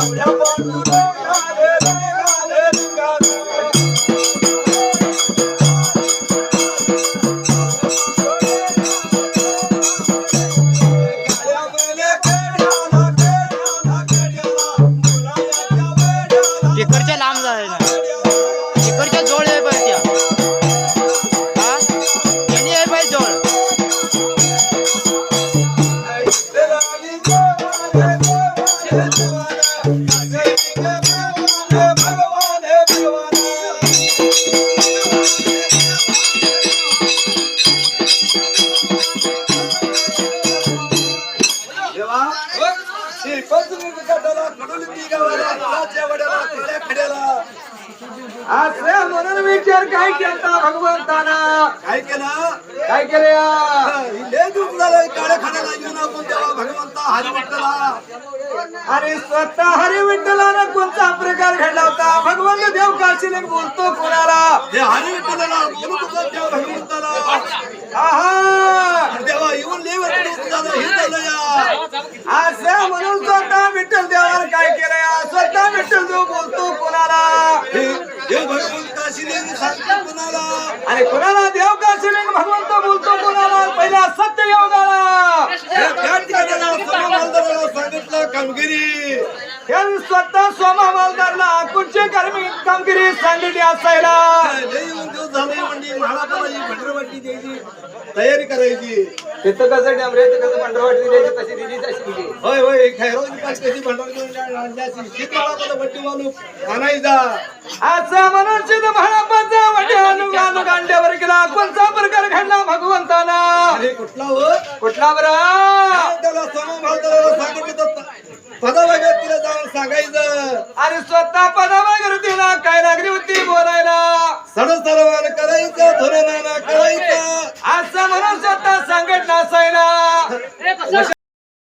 आपल्या पांडुरंगाने म्हणून विचार काय केला? भगवंताना काय केला काय काळ्या खाण्याला घेऊन आपण तेव्हा भगवंता हरी अरे स्वतः हरी विठ्ठलाला कोणता प्रकार घडला होता? भगवंत देव काशीने बोलतो कोणाला? हे हरी विठ्ठलाला आहा! देवा येऊन लय वाटत झालं हे झालं या. असं म्हणून स्वतः विठ्ठल देवाला काय केलं या? स्वतः विठ्ठल देव बोलतो कोणाला? देव भगवंत काशीने सांगतो कोणाला? अरे कोणाला? देव काशीने भगवंत बोलतो कोणाला पहिला सत्य योगाला त्या ठिकाणी सोमा मालदाराला सांगितलं कामगिरी. स्वतः सोमा मालदारला कुठची कर्मी कामगिरी सांगितली असायला. झाले म्हणजे ही भंडरवाटी द्यायची तयारी करायची. तिथं कसं डमरे कसं पंढरवाडी द्यायची तशी दिली तशी दिली होय होय खैरोजी पास कशी भंडार घेऊन आणण्याची वालू आणायचा. असं म्हणून शीत महाराजांचा आणि स्वतः पदामागर तिला काय लागली होती बोलायला? सडसरवान करायचं धोरणाला करायचं. असं म्हणून स्वतः संघटना असायला.